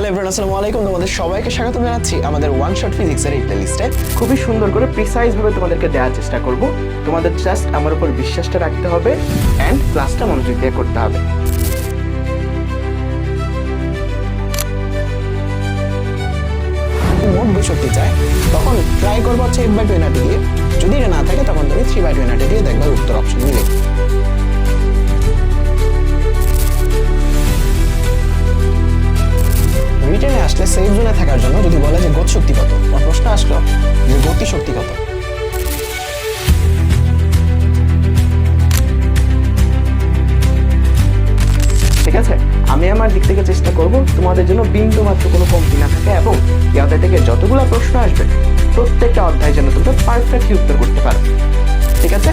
Hello everyone আসসালামু আলাইকুম তোমাদের সবাইকে স্বাগত জানাচ্ছি আমাদের ওয়ান শট ফিজিক্সের এই প্লেলিস্টে খুবই সুন্দর করে প্রিসাইজ ভাবে তোমাদেরকে দেওয়ার চেষ্টা করব। তোমাদের জাস্ট আমার উপর বিশ্বাসটা রাখতে হবে অ্যান্ড ক্লাসটা মনোযোগ দিয়ে করতে হবে। মোট শক্তি চায় তখন ট্রাই করব হচ্ছে এইট বাই টোয়েনাটি দিয়ে। যদি এটা না থাকে তখন তুমি থ্রি বাই টোয়েনাটি দিয়ে দেখবে উত্তর অপশন মিলে সেফ জোনে থাকার জন্য যদি বলে যে গতি শক্তি কত প্রশ্ন আসলো যে গতি শক্তি কত। ঠিক আছে? আমি আমার দিক থেকে চেষ্টা করব তোমাদের জন্য বিন্দু মাত্র কোনো কমতি না থাকে এবং অধ্যায় থেকে যতগুলো প্রশ্ন আসবে, প্রত্যেকটা অধ্যায় যেন তোমরা পারফেক্টলি উত্তর করতে পারো। ঠিক আছে?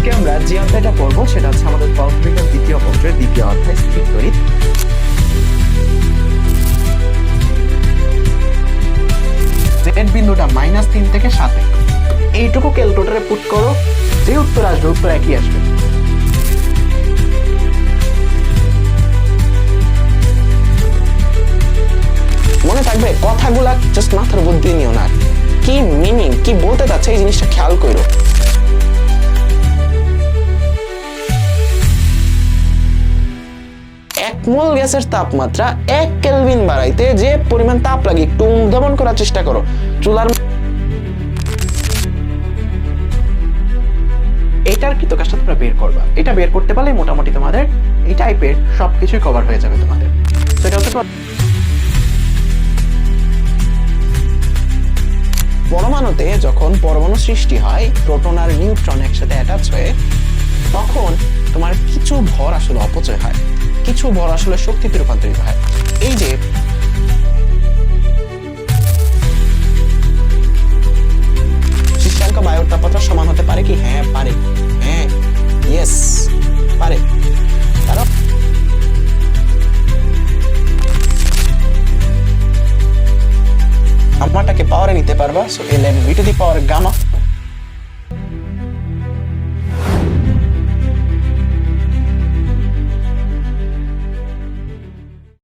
আজকে আমরা যে অধ্যায়টা পড়ব, সেটা হচ্ছে আমাদের পদার্থবিজ্ঞান দ্বিতীয় পত্রের দ্বিতীয় অধ্যায় স্থির তড়িৎ জেড বিন্দুটা মাইনাস তিন থেকে সাতে এইটুকু ক্যালকুলেটারে পুট করো, যে উত্তর আসবে, উত্তর একই আসবে। মনে থাকবে, কথাগুলা জাস্ট মাথার দিয়ে নিও না। কি মিনিং কি বলতে চাচ্ছে, এই জিনিসটা খেয়াল করো মোল গ্যাসের তাপমাত্রা এক কেলভিন বাড়াইতে যে পরিমাণ তাপ লাগে একটু অনুধাবন করার চেষ্টা করো। চুলার এটার কৃত কাজটা তোমরা বের করবা? এটা বের করতে পারলে মোটামুটি তোমাদের এই টাইপের সবকিছুই কভার হয়ে যাবে তোমাদের। পরমাণুতে যখন পরমাণু সৃষ্টি হয়, প্রোটন আর নিউট্রন একসাথে অ্যাটাচ হয়ে, তখন তোমার কিছু ভর আসলে অপচয় হয়। কিছু ভর আসলে শক্তিতে রূপান্তরিত হয়। এই যে শীর্ষাঙ্ক বায়ুর তাপমাত্রা সমান হতে পারে কি? হ্যাঁ পারে। হ্যাঁ ইয়েস পারে। কারণ আমারটাকে পাওয়ারে নিতে পারবা so L N V to the power